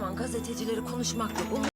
zaman gazetecileri konuşmak yok.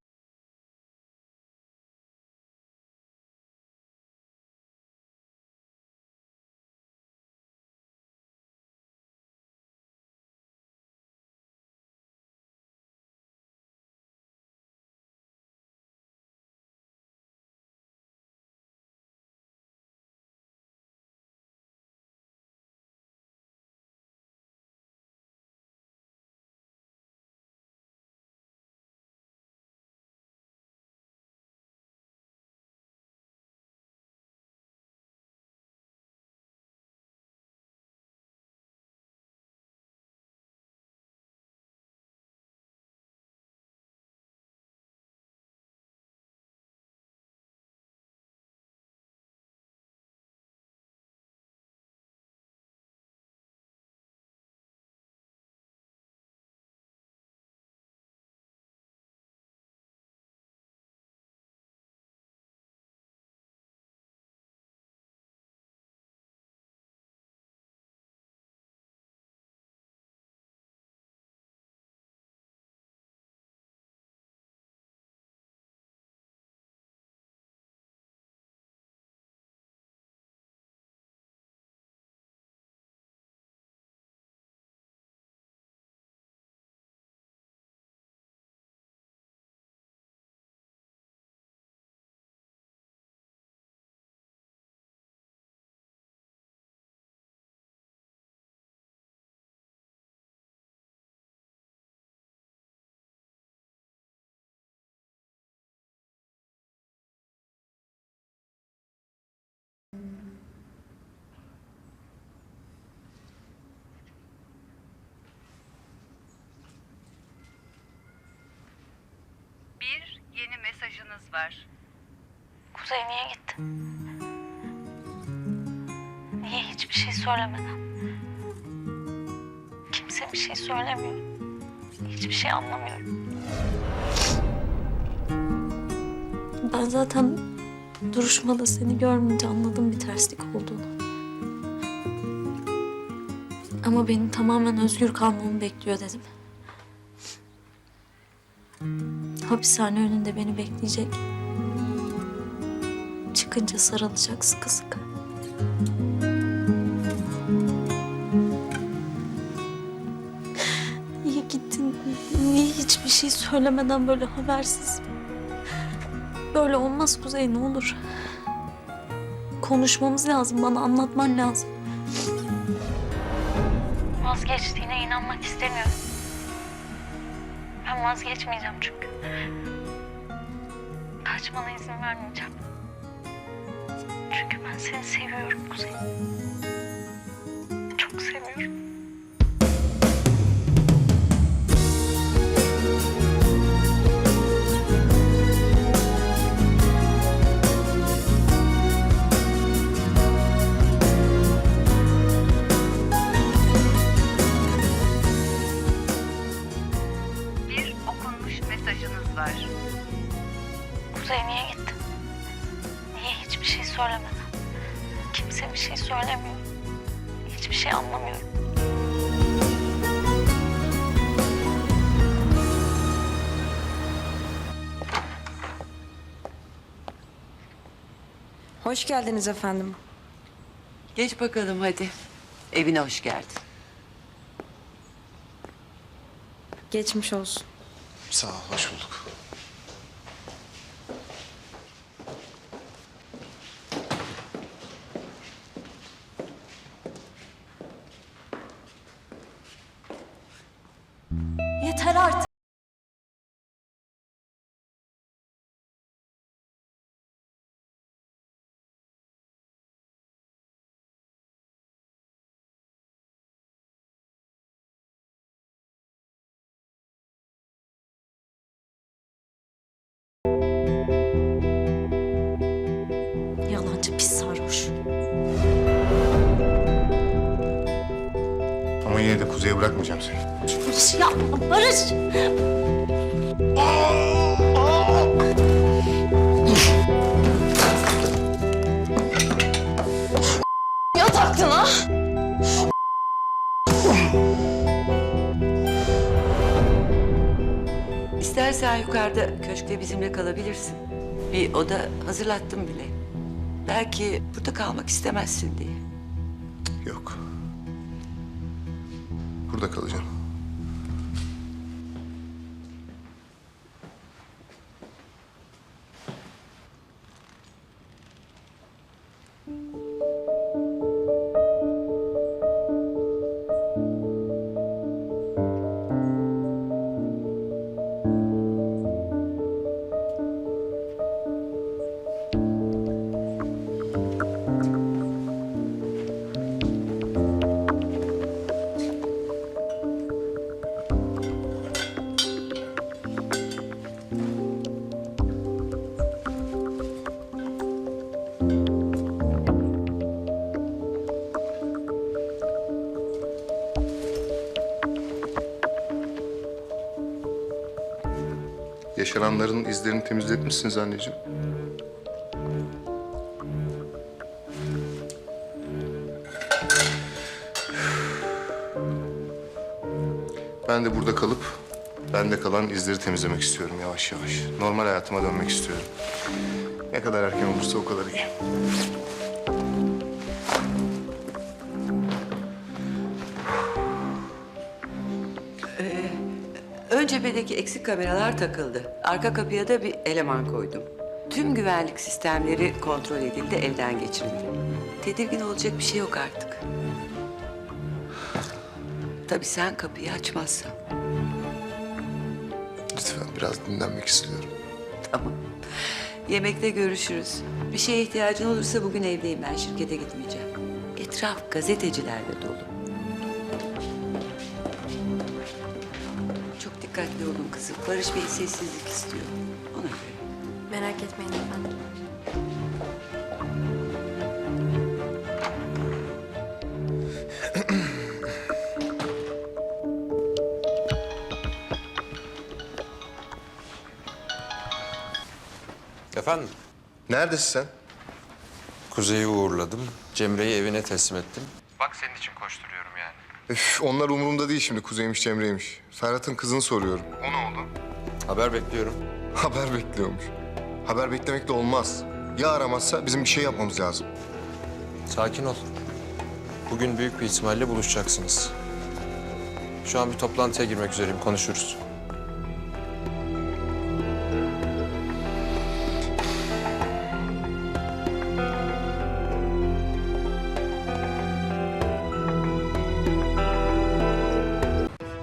Bir yeni mesajınız var. Kuzey niye gittin? Niye hiçbir şey söylemeden? Kimse bir şey söylemiyor. Hiçbir şey anlamıyorum. Ben zaten duruşmada seni görmeyince anladım bir terslik olduğunu. Ama benim tamamen özgür kalmamı bekliyor dedim. Hapishane önünde beni bekleyecek. Çıkınca sarılacak sıkı sıkı. Niye gittin? Niye hiçbir şey söylemeden böyle habersiz? Böyle olmaz Kuzey ne olur. Konuşmamız lazım bana anlatman lazım. Vazgeçtiğine inanmak istemiyorum. Ben vazgeçmeyeceğim çünkü. Kaçmana izin vermeyeceğim. Çünkü ben seni seviyorum Kuzey. Kimse bir şey söylemiyor. Hiçbir şey anlamıyorum. Hoş geldiniz efendim. Geç bakalım hadi. Evine hoş geldin. Geçmiş olsun. Sağ ol, hoş bulduk. Yeter artık. Ama yine de kuzeye bırakmayacağım seni. Barış yapma Barış. Ya taktın ha? İstersen yukarıda köşkte bizimle kalabilirsin. Bir oda hazırlattım bile. Belki burada kalmak istemezsin diye. Yok. Burada kalacağım. Yaşananların izlerini temizletmişsiniz anneciğim. Ben de burada kalıp bende kalan izleri temizlemek istiyorum yavaş yavaş. Normal hayatıma dönmek istiyorum. Ne kadar erken olursa o kadar iyi. Ön cephedeki eksik kameralar takıldı. Arka kapıya da bir eleman koydum. Tüm güvenlik sistemleri kontrol edildi, elden geçirildi. Tedirgin olacak bir şey yok artık. Tabii sen kapıyı açmazsan. Lütfen biraz dinlenmek istiyorum. Tamam. Yemekte görüşürüz. Bir şeye ihtiyacın olursa bugün evdeyim ben. Şirkete gitmeyeceğim. Etraf gazetecilerle dolu. Dikkatli olun kızım. Barış Bey sessizlik istiyor. Ona göre. Merak etmeyin efendim. Efendim? Neredesin sen? Kuzey'i uğurladım. Cemre'yi evine teslim ettim. Bak senin için yani. Üf, onlar umurumda değil şimdi. Kuzeymiş, Cemre'ymiş. Ferhat'ın kızını soruyorum. O ne oldu? Haber bekliyorum. Haber bekliyormuş. Haber beklemek de olmaz. Ya aramazsa bizim bir şey yapmamız lazım. Sakin ol. Bugün büyük bir ihtimalle buluşacaksınız. Şu an bir toplantıya girmek üzereyim. Konuşuruz.